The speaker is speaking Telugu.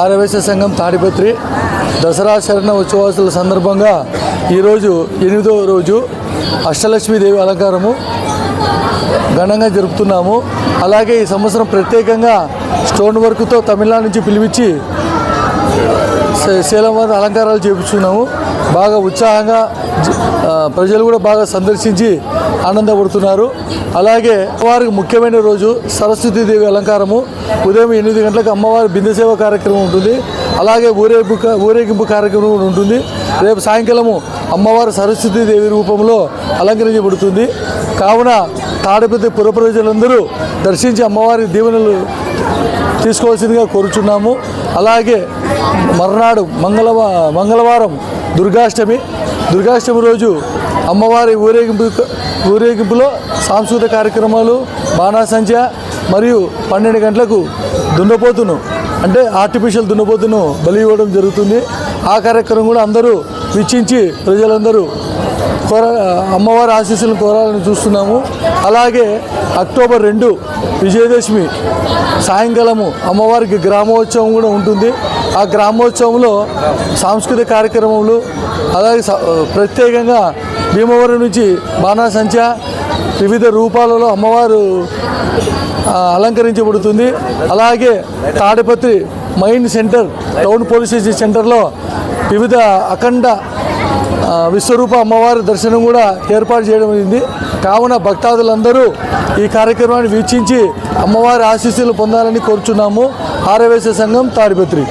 ఆరవేశ సంఘం తాడిపత్రి దసరా శరణ ఉత్సవాసుల సందర్భంగా ఈరోజు ఎనిమిదవ రోజు అష్టలక్ష్మీదేవి అలంకారము ఘనంగా జరుపుతున్నాము. అలాగే ఈ సంవత్సరం ప్రత్యేకంగా స్టోన్ వర్క్తో తమిళనాడు నుంచి పిలిపించి శైలం వారి అలంకారాలు చేపించుకున్నాము. బాగా ఉత్సాహంగా జ- ప్రజలు కూడా బాగా సందర్శించి ఆనందపడుతున్నారు. అలాగే అమ్మవారికి ముఖ్యమైన రోజు సరస్వతీదేవి అలంకారము. ఉదయం ఎనిమిది గంటలకు అమ్మవారి బిందెసేవ కార్యక్రమం ఉంటుంది. అలాగే ఊరేగింపు ఊరేగింపు కార్యక్రమం కూడా ఉంటుంది. రేపు సాయంకాలము అమ్మవారి సరస్వతీదేవి రూపంలో అలంకరించబడుతుంది. కావున తాడపతి పురప్రజలందరూ దర్శించి అమ్మవారి దీవెనలు తీసుకోవాల్సిందిగా కోరుచున్నాము. అలాగే మర్నాడు మంగళవా మంగళవారం దుర్గాష్టమి. దుర్గాష్టమి రోజు అమ్మవారి ఊరేగింపు ఊరేగింపులో సాంస్కృతిక కార్యక్రమాలు బాణాసంచ మరియు పన్నెండు గంటలకు దున్నపోతును. అంటే ఆర్టిఫిషియల్ దున్నపోతును బలి ఇవ్వడం జరుగుతుంది. ఆ కార్యక్రమం కూడా అందరూ వీక్షించి ప్రజలందరూ కోర అమ్మవారి ఆశీస్సులను కోరాలని చూస్తున్నాము. అలాగే అక్టోబర్ రెండు విజయదశమి సాయంకాలము అమ్మవారికి గ్రామోత్సవం కూడా ఉంటుంది. ఆ గ్రామోత్సవంలో సాంస్కృతిక కార్యక్రమములు అలాగే స- ప్రత్యేకంగా భీమవరం నుంచి బాణాసంచ వివిధ రూపాలలో అమ్మవారు అలంకరించబడుతుంది. అలాగే Tadipatri main centre town police station సెంటర్లో వివిధ అఖండ విశ్వరూప అమ్మవారి దర్శనం కూడా ఏర్పాటు చేయడం అయింది కావున భక్తాదులందరూ ఈ కార్యక్రమాన్ని వీక్షించి అమ్మవారి ఆశీస్సులు పొందాలని కోరుచున్నాము. ఆరవేశ సంఘం తాడిపత్రి.